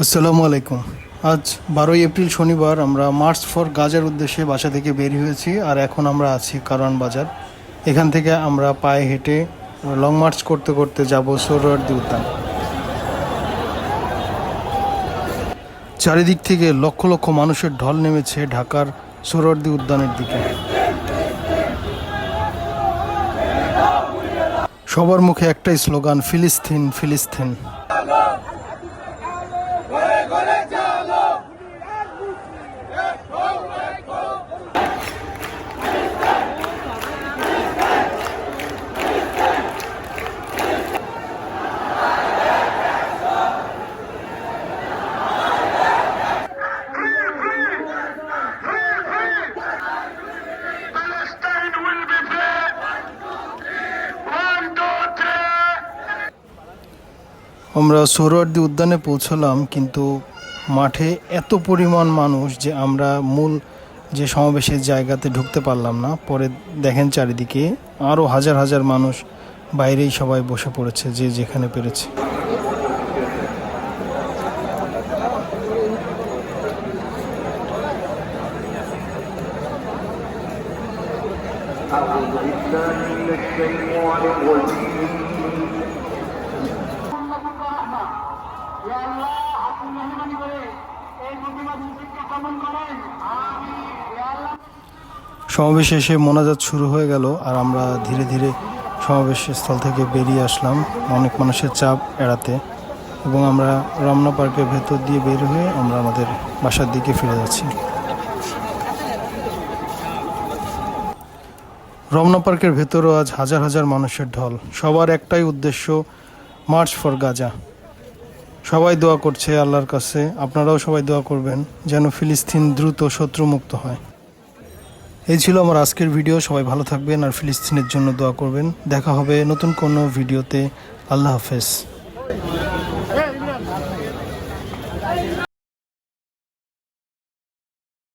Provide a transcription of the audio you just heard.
আসসালামু আলাইকুম। আজ বারোই এপ্রিল শনিবার আমরা মার্চ ফর গাজার উদ্দেশ্যে বাসা থেকে বের হয়েছি আর এখন আমরা আছি কারওয়ান বাজার। এখান থেকে আমরা পায়ে হেঁটে লং মার্চ করতে করতে যাব সোহরাওয়ার্দী উদ্যান। চারিদিক থেকে লক্ষ লক্ষ মানুষের ঢল নেমেছে ঢাকার সোহরাওয়ার্দী উদ্যানের দিকে। সবার মুখে একটাই স্লোগান, ফিলিস্তিন ফিলিস্তিন। আমরা সোহরাওয়ার্দী উদ্যানে পৌঁছলাম কিন্তু মাঠে এত পরিমাণ মানুষ যে আমরা মূল যে সমাবেশের জায়গাতে ঢুকতে পারলাম না পরে দেখেন চারিদিকে আরও হাজার হাজার মানুষ বাইরেই সবাই বসে পড়েছে যে যেখানে পেরেছে أعوذ بالله من الشيطان الرجيم সমাবেশ শেষে মোনাজাত শুরু হয়ে গেল আর আমরা ধীরে ধীরে সমাবেশ স্থল থেকে বেরিয়ে আসলাম অনেক মানুষের চাপ এড়াতে এবং আমরা রমনা পার্কের ভেতর দিয়ে বের হয়ে আমরা আমাদের বাসার দিকে ফিরে যাচ্ছি। রমনা পার্কের ভেতরও আজ হাজার হাজার মানুষের ঢল। সবার একটাই উদ্দেশ্য, মার্চ ফর গাজা। সবাই দোয়া করছে আল্লাহর কাছে। আপনারাও সবাই দোয়া করবেন যেন ফিলিস্তিন দ্রুত শত্রুমুক্ত হয়। এই ছিল আমার আজকের ভিডিও। সবাই ভালো থাকবেন আর ফিলিস্তিনের জন্য দোয়া করবেন। দেখা হবে নতুন কোনো ভিডিওতে। আল্লাহ হাফেজ।